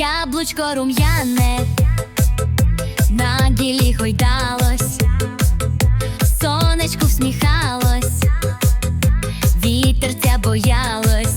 яблучко рум'яне, на гілі гойдалось, сонечку всміхалось, вітерця боялось.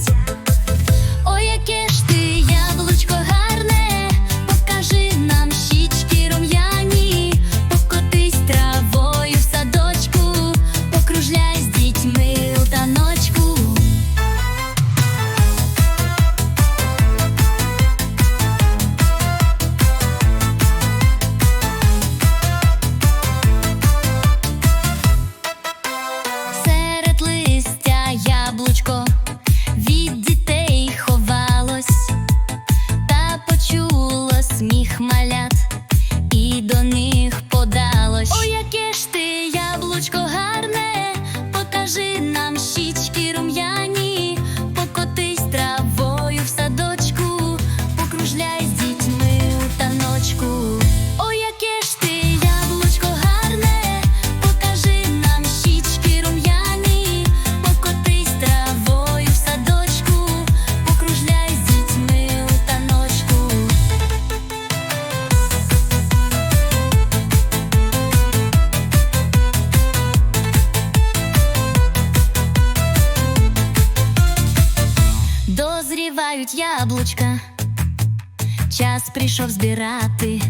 Збирають яблучка, час прийшов збирати.